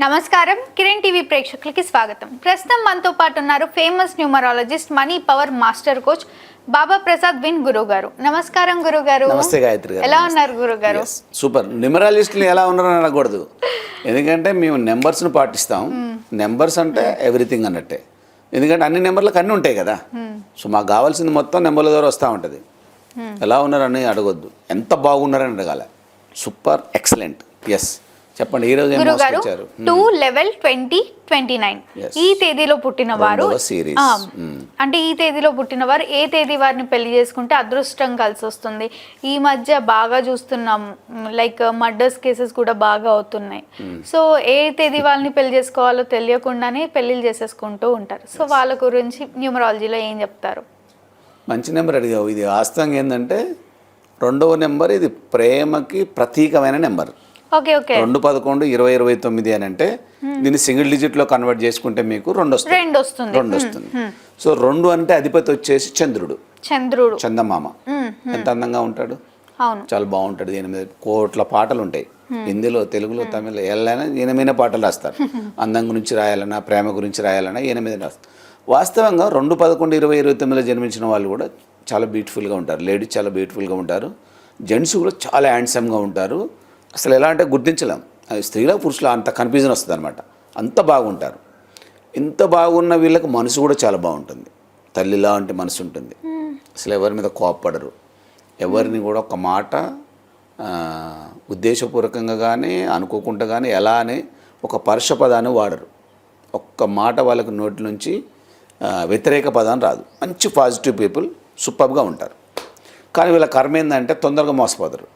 నమస్కారం. కిరణ్ టీవీ ప్రేక్షకులకి స్వాగతం. ప్రస్తుతం మనతో పాటు ఉన్నారు famous numerologist money power master coach Baba Prasad win గురువు గారు నమస్కారం గురువు గారు నమస్తే గాయత్రి గారు. ఎలా ఉన్నారు గురువు గారు సూపర్ న్యూమరాలిస్టులు ఎలా ఉన్నారని అనకూడదు. ఎందుకంటే మేము నెంబర్స్ని పాటిస్తాం. నెంబర్స్ అంటే ఎవ్రీథింగ్ అన్నట్టే. ఎందుకంటే అన్ని నెంబర్లకు అన్నీ ఉంటాయి కదా. సో మాకు కావాల్సింది మొత్తం నెంబర్ల ద్వారా వస్తూ ఉంటుంది. ఎలా ఉన్నారని అడగొద్దు. ఎంత బాగున్నారని అడగాలి. సూపర్ ఎక్సలెంట్ ఎస్ చెప్పండి ఈ రోజు two level twenty twenty nine. ఈ తేదీలో పుట్టిన వారు Hmm. అంటే ఈ తేదీలో పుట్టిన వారు ఏ తేదీ వారిని పెళ్ళి చేసుకుంటే అదృష్టం కలిసి వస్తుంది. ఈ మధ్య బాగా చూస్తున్నాం లైక్ మర్డర్స్ కేసెస్ కూడా బాగా అవుతున్నాయి. Hmm. సో ఏ తేదీ వాళ్ళని పెళ్ళి చేసుకోవాలో తెలియకుండానే పెళ్ళిళ్ళు చేసేసుకుంటూ ఉంటారు. సో వాళ్ళ గురించి న్యూమరాలజీలో ఏం చెప్తారు? మంచి నెంబర్ అడిగావు. ఇది వాస్తవంగా ఏంటంటే రెండవ నెంబర్ ఇది ప్రేమకి ప్రతీకమైన నెంబర్. రెండు పదకొండు ఇరవై ఇరవై తొమ్మిది అని అంటే దీన్ని సింగిల్ డిజిట్లో కన్వర్ట్ చేసుకుంటే మీకు రెండు వస్తుంది రెండు వస్తుంది రెండు వస్తుంది సో రెండు అంటే అధిపతి వచ్చేసి చంద్రుడు. చంద్రుడు. చందమామ. మ్మ్. ఎంత అందంగా ఉంటాడు? చాలా బాగుంటాడు. దీని మీద కోట్ల పాటలు ఉంటాయి. హిందీలో తెలుగులో తమిళ ఎల్లైనా ఈయన మీద పాటలు రాస్తారు. అందం గురించి రాయాలన్నా ప్రేమ గురించి రాయాలన్నా ఈయన మీద రాస్తారు. వాస్తవంగా రెండు పదకొండు ఇరవై ఇరవై తొమ్మిదిలో జన్మించిన వాళ్ళు కూడా చాలా బ్యూటిఫుల్గా ఉంటారు. లేడీస్ చాలా బ్యూటిఫుల్గా ఉంటారు. జెంట్స్ కూడా చాలా హ్యాండ్సమ్గా ఉంటారు. అసలు ఎలా అంటే గుర్తించలేం. అది స్త్రీల పురుషుల అంత కన్ఫ్యూజన్ వస్తుంది అనమాట అంత బాగుంటారు. ఇంత బాగున్న వీళ్ళకి మనసు కూడా చాలా బాగుంటుంది. తల్లి లాంటి మనసు ఉంటుంది. అసలు ఎవరి మీద కోప్పడరు. ఎవరిని కూడా ఒక మాట ఉద్దేశపూర్వకంగా కానీ అనుకోకుండా కానీ ఎలా అని ఒక పరుష పదాన్ని వాడరు. ఒక్క మాట వాళ్ళకి నోటి నుంచి వ్యతిరేక పదాన్ని రాదు. మంచి పాజిటివ్ పీపుల్ సూపర్గా ఉంటారు. కానీ వీళ్ళ కర్మ ఏంటంటే తొందరగా మోసపోతారు.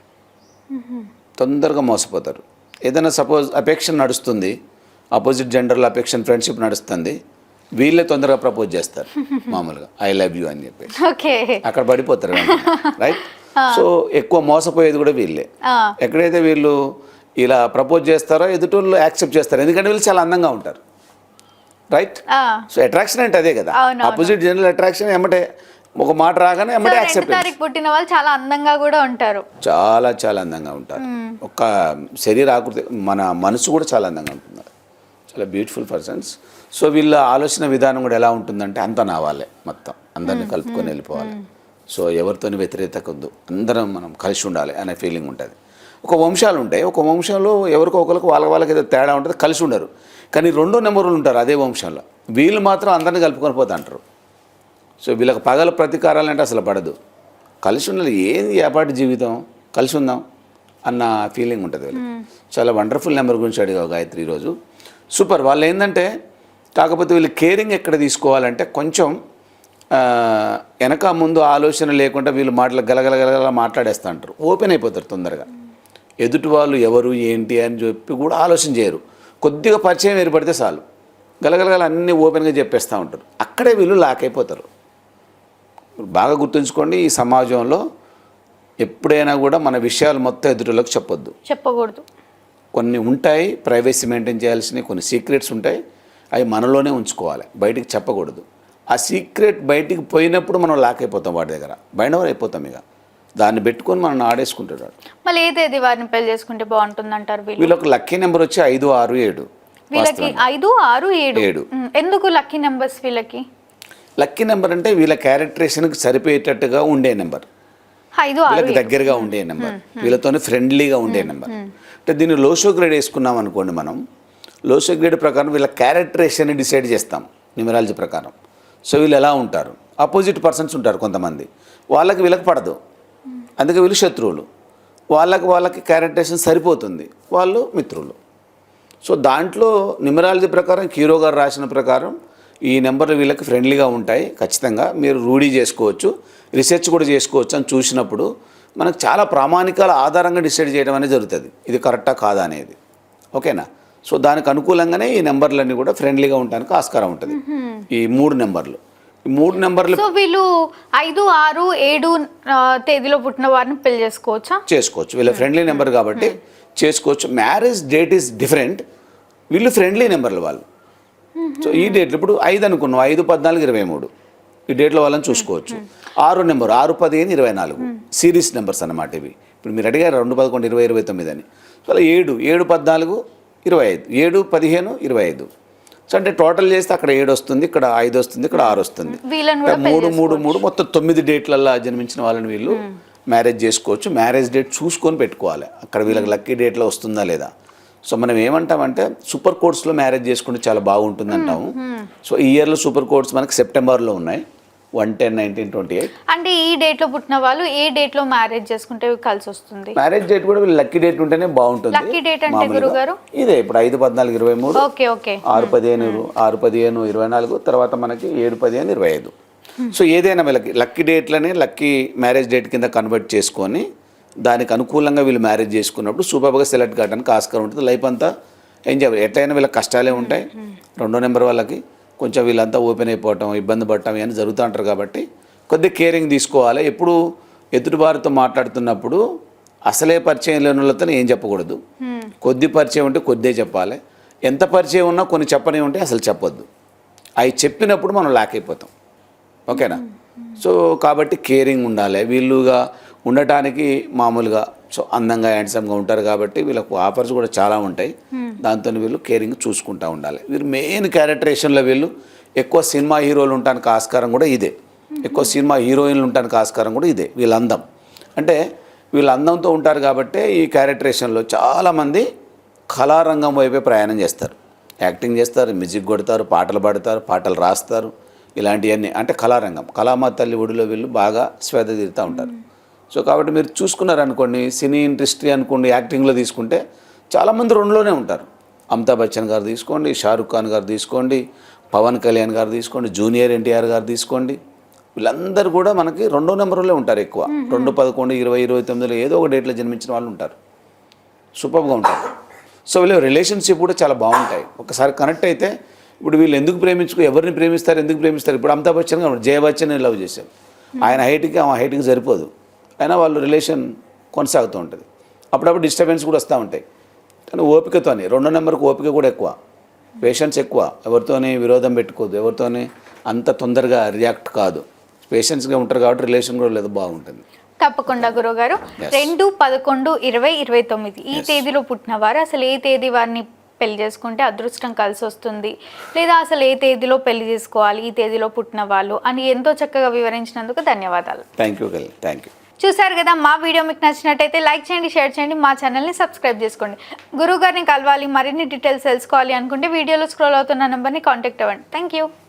తొందరగా మోసపోతారు. ఏదైనా సపోజ్ అపేక్ష నడుస్తుంది ఆపోజిట్ జెండర్లో అపేక్ష ఫ్రెండ్షిప్ నడుస్తుంది వీళ్ళే తొందరగా ప్రపోజ్ చేస్తారు మామూలుగా. ఐ లవ్ యూ అని చెప్పి. ఓకే. అక్కడ పడిపోతారు రైట్? సో ఎక్కువ మోసపోయేది కూడా వీళ్ళే. ఎక్కడైతే వీళ్ళు ఇలా ప్రపోజ్ చేస్తారో ఎదుటోళ్ళు యాక్సెప్ట్ చేస్తారు. ఎందుకంటే వీళ్ళు చాలా అందంగా ఉంటారు. రైట్. సో అట్రాక్షన్ అంటే అదే కదా. ఆపోజిట్ జనరల్ అట్రాక్షన్ ఎమ్మటే ఒక మాట రాగానే ఎమ్మటే యాక్సెప్ట్ తారీఖు పుట్టిన వాళ్ళు చాలా అందంగా కూడా ఉంటారు. చాలా చాలా అందంగా ఉంటారు. ఒక శరీర ఆకృతి మన మనసు కూడా చాలా అందంగా ఉంటుంది. చాలా బ్యూటిఫుల్ పర్సన్స్ సో వీళ్ళ ఆలోచన విధానం కూడా ఎలా ఉంటుందంటే అంత నా వాళ్ళే మొత్తం. అందరిని కలుపుకొని వెళ్ళిపోవాలి. సో ఎవరితోని వ్యతిరేకత వద్దు. అందరం మనం కలిసి ఉండాలి అనే ఫీలింగ్ ఉంటుంది. ఒక వంశాలు ఉంటాయి. ఒక వంశంలో ఎవరికో ఒకరికి వాళ్ళ వాళ్ళకి ఏదో తేడా ఉంటుంది కలిసి ఉండరు. కానీ రెండో నెంబర్లు ఉంటారు అదే వంశంలో. వీళ్ళు మాత్రం అందరిని కలుపుకొని పోతా అంటారు. సో వీళ్ళకి పగల ప్రతీకారాలు అంటే అసలు పడదు. కలిసి ఉండాలి ఏంది ఏపాటి జీవితం? కలిసి ఉందాం అన్న ఫీలింగ్ ఉంటుంది వీళ్ళకి. చాలా వండర్ఫుల్ నెంబర్ గురించి అడిగావు గాయత్రి ఈరోజు. సూపర్ వాళ్ళు ఏంటంటే కాకపోతే వీళ్ళు కేరింగ్ ఎక్కడ తీసుకోవాలంటే కొంచెం వెనక ముందు ఆలోచన లేకుండా వీళ్ళు మాటలు గలగల గలగల మాట్లాడేస్తూ అంటారు ఓపెన్ అయిపోతారు తొందరగా. ఎదుటి వాళ్ళు ఎవరు ఏంటి అని చెప్పి కూడా ఆలోచన చేయరు. కొద్దిగా పరిచయం ఏర్పడితే చాలు. గలగలగల అన్నీ ఓపెన్గా చెప్పేస్తూ ఉంటారు. అక్కడే వీళ్ళు లాక్ అయిపోతారు. బాగా గుర్తుంచుకోండి ఈ సమాజంలో ఎప్పుడైనా కూడా మన విషయాలు మొత్తం ఎదుటిలోకి చెప్పొద్దు. చెప్పకూడదు. కొన్ని ఉంటాయి ప్రైవసీ మెయింటైన్ చేయాల్సినవి కొన్ని సీక్రెట్స్ ఉంటాయి అవి మనలోనే ఉంచుకోవాలి బయటికి చెప్పకూడదు. ఆ సీక్రెట్ బయటికి పోయినప్పుడు మనం లాక్ అయిపోతాం వాడి దగ్గర బయటవర్ అయిపోతాం ఇక. దాన్ని పెట్టుకొని మనం ఆడేసుకుంటాడు. మళ్ళీ ఏ తేదీ వారిని పెళ్ళి చేసుకుంటే బాగుంటుంది అంటారు వీళ్ళు? వీళ్ళకి లక్కీ నెంబర్ వచ్చి ఐదు ఆరు ఏడు వీళ్ళకి ఐదు ఆరు ఏడు. ఎందుకు లక్కీ నెంబర్స్ వీళ్ళకి? లక్కీ నెంబర్ అంటే వీళ్ళ క్యారెక్టరేషన్కి సరిపోయేటట్టుగా ఉండే నెంబర్. వీళ్ళకి దగ్గరగా ఉండే నెంబర్. వీళ్ళతోనే ఫ్రెండ్లీగా ఉండే నెంబర్. అంటే దీన్ని లోషో గ్రేడ్ వేసుకున్నాం అనుకోండి మనం. లోషో గ్రేడ్ ప్రకారం వీళ్ళ క్యారెక్టరేషన్ డిసైడ్ చేస్తాం న్యూమరాలజీ ప్రకారం. సో వీళ్ళు ఎలా ఉంటారు? అపోజిట్ పర్సన్స్ ఉంటారు కొంతమంది. వాళ్ళకి వీళ్ళకి పడదు. అందుకే వీళ్ళు శత్రువులు. వాళ్ళకి వాళ్ళకి క్యారెక్టరేషన్ సరిపోతుంది. వాళ్ళు మిత్రులు. సో దాంట్లో న్యూమరాలజీ ప్రకారం కీరో గారు రాసిన ప్రకారం ఈ నెంబర్లు వీళ్ళకి ఫ్రెండ్లీగా ఉంటాయి ఖచ్చితంగా. మీరు రూఢీ చేసుకోవచ్చు రీసెర్చ్ కూడా చేసుకోవచ్చు అని చూసినప్పుడు మనకు చాలా ప్రామాణికాల ఆధారంగా డిసైడ్ చేయడం అనేది జరుగుతుంది. ఇది కరెక్టా కాదా అనేది. ఓకేనా? సో దానికి అనుకూలంగానే ఈ నెంబర్లన్నీ కూడా ఫ్రెండ్లీగా ఉండడానికి ఆస్కారం ఉంటుంది. ఈ మూడు నెంబర్లు. ఈ మూడు నెంబర్లు సో వీళ్ళు ఐదు ఆరు ఏడు తేదీలో పుట్టిన వారిని పెళ్ళి చేసుకోవచ్చా? చేసుకోవచ్చు. వీళ్ళ ఫ్రెండ్లీ నెంబర్ కాబట్టి చేసుకోవచ్చు. Marriage date is different. వీళ్ళు ఫ్రెండ్లీ నెంబర్లు వాళ్ళు. సో ఈ డేట్లు ఇప్పుడు ఐదు అనుకున్నాం ఐదు పద్నాలుగు ఇరవై మూడు. ఈ డేట్లో వాళ్ళని చూసుకోవచ్చు. ఆరు నెంబర్ ఆరు పదిహేను ఇరవై నాలుగు. సిరీస్ నెంబర్స్ అన్నమాట ఇవి. ఇప్పుడు మీరు అడిగారు రెండు పదకొండు ఇరవై ఇరవై తొమ్మిది అని. సో అలా ఏడు ఏడు పద్నాలుగు ఇరవై ఐదు. ఏడు పదిహేను ఇరవై ఐదు. సో అంటే టోటల్ చేస్తే అక్కడ ఏడు వస్తుంది ఇక్కడ ఐదు వస్తుంది ఇక్కడ ఆరు వస్తుంది. మూడు మూడు మూడు మొత్తం తొమ్మిది డేట్లల్లో జన్మించిన వాళ్ళని వీళ్ళు మ్యారేజ్ చేసుకోవచ్చు. మ్యారేజ్ డేట్ చూసుకొని పెట్టుకోవాలి. అక్కడ వీళ్ళకి లక్కీ డేట్లో వస్తుందా లేదా? సో మనం ఏమంటామంటే సూపర్ కోర్ట్స్లో మ్యారేజ్ చేసుకుంటే చాలా బాగుంటుంది అంటాము సో ఈ ఇయర్లో సూపర్ కోర్ట్స్ మనకి సెప్టెంబర్లో ఉన్నాయి. One ten nineteen twenty eight అంటే ఈ డేట్లో పుట్టిన వాళ్ళు ఏ డేట్లో మ్యారేజ్ చేసుకుంటే కలిసి వస్తుంది? మ్యారేజ్ డేట్ కూడా లక్కీ డేట్ ఉంటేనే బాగుంటుంది. Lucky date అంటే. గురుగారు? ఇదే ఇప్పుడు ఐదు పద్నాలుగు ఇరవై మూడు. Okay okay. ఆరు పదిహేను ఆరు పదిహేను ఇరవై నాలుగు తర్వాత మనకి ఏడు పదిహేను ఇరవై ఐదు. సో ఏదైనా వీళ్ళకి లక్కీ డేట్లని లక్కీ మ్యారేజ్ డేట్ కింద కన్వర్ట్ చేసుకొని దానికి అనుకూలంగా వీళ్ళు మ్యారేజ్ చేసుకున్నప్పుడు సూపర్గా సెలెక్ట్ కావడానికి ఆస్కారం ఉంటుంది. లైఫ్ అంతా ఎంజాయ్ ఎట్లయినా వీళ్ళకి కష్టాలే ఉంటాయి. రెండో నెంబర్ వాళ్ళకి కొంచెం వీళ్ళంతా ఓపెన్ అయిపోవటం ఇబ్బంది పడటం ఇవన్నీ జరుగుతూ ఉంటారు కాబట్టి కొద్దిగా కేరింగ్ తీసుకోవాలి. ఎప్పుడు ఎదుటివారితో మాట్లాడుతున్నప్పుడు అసలే పరిచయం లేని వాళ్ళతో ఏం చెప్పకూడదు. కొద్ది పరిచయం ఉంటే కొద్దే చెప్పాలి. ఎంత పరిచయం ఉన్నా కొన్ని చెప్పని ఉంటే అసలు చెప్పొద్దు. అవి చెప్పినప్పుడు మనం లాక్ అయిపోతాం. ఓకేనా? సో కాబట్టి కేరింగ్ ఉండాలి. వీళ్ళుగా ఉండటానికి మామూలుగా సో అందంగా హ్యాండ్సమ్గా ఉంటారు కాబట్టి వీళ్ళకు ఆఫర్స్ కూడా చాలా ఉంటాయి. దాంతో వీళ్ళు కేరింగ్ చూసుకుంటూ ఉండాలి. వీరు మెయిన్ క్యారెక్టరేషన్లో వీళ్ళు ఎక్కువ సినిమా హీరోలు ఉండటానికి ఆస్కారం కూడా ఇదే. ఎక్కువ సినిమా హీరోయిన్లు ఉండటానికి ఆస్కారం కూడా ఇదే వీళ్ళ అందం. అంటే వీళ్ళు అందంతో ఉంటారు కాబట్టి ఈ క్యారెక్టరేషన్లో చాలామంది కళారంగం వైపే ప్రయాణం చేస్తారు. యాక్టింగ్ చేస్తారు మ్యూజిక్ కొడతారు పాటలు పాడతారు పాటలు రాస్తారు. ఇలాంటివన్నీ అంటే కళారంగం. కళామా తల్లి ఒడిలో వీళ్ళు బాగా శ్వేత తీరుతూ ఉంటారు. సో కాబట్టి మీరు చూసుకున్నారనుకోండి సినీ ఇండస్ట్రీ అనుకోండి యాక్టింగ్లో తీసుకుంటే చాలామంది రెండులోనే ఉంటారు. అమితాబ్ బచ్చన్ గారు తీసుకోండి షారుఖ్ ఖాన్ గారు తీసుకోండి పవన్ కళ్యాణ్ గారు తీసుకోండి జూనియర్ ఎన్టీఆర్ గారు తీసుకోండి. వీళ్ళందరూ కూడా మనకి రెండో నెంబర్లో ఉంటారు ఎక్కువ. రెండు పదకొండు ఇరవై ఇరవై తొమ్మిదిలో ఏదో ఒక డేట్లో జన్మించిన వాళ్ళు ఉంటారు. సూపర్గా ఉంటారు. సో వీళ్ళ రిలేషన్షిప్ కూడా చాలా బాగుంటాయి. ఒకసారి కనెక్ట్ అయితే ఇప్పుడు వీళ్ళు ఎందుకు ప్రేమించుకో ఎవరిని ప్రేమిస్తారు ఎందుకు ప్రేమిస్తారు? ఇప్పుడు అమితాబ్ బచ్చన్ గారు జయ బచ్చన్ లవ్ చేశారు. ఆయన హైట్కి ఆమె హైట్కి సరిపోదు. అయినా వాళ్ళు రిలేషన్ కొనసాగుతూ ఉంటుంది. అప్పుడప్పుడు డిస్టర్బెన్స్ కూడా వస్తూ ఉంటాయి. కానీ ఓపికతోని రెండో నెంబర్కి ఓపిక కూడా ఎక్కువ. పేషెన్స్ ఎక్కువ. ఎవరితోని విరోధం పెట్టుకోదు ఎవరితోని అంత తొందరగా రియాక్ట్ కాదు. పేషెన్స్గా ఉంటారు కాబట్టి రిలేషన్ కూడా లేదు బాగుంటుంది. తప్పకుండా గురుగారు రెండు పదకొండు ఇరవై ఇరవై తొమ్మిది. ఈ తేదీలో పుట్టిన వారు అసలు ఏ తేదీ వారిని పెళ్ళి చేసుకుంటే అదృష్టం కలిసి వస్తుంది. లేదా అసలు ఏ తేదీలో పెళ్ళి చేసుకోవాలి ఈ తేదీలో పుట్టిన వాళ్ళు అని ఎంతో చక్కగా వివరించినందుకు ధన్యవాదాలు. థ్యాంక్ యూ థ్యాంక్ యూ చూసారు కదా మా వీడియో మీకు నచ్చినట్టయితే లైక్ చేయండి షేర్ చేయండి మా ఛానల్ని సబ్స్క్రైబ్ చేసుకోండి. గురువు గారిని కలవాలి మరిన్ని డీటెయిల్స్ తెలుసుకోవాలి అనుకుంటే వీడియోలో స్క్రోల్ అవుతున్న నెంబర్ని కాంటాక్ట్ అవ్వండి. Thank you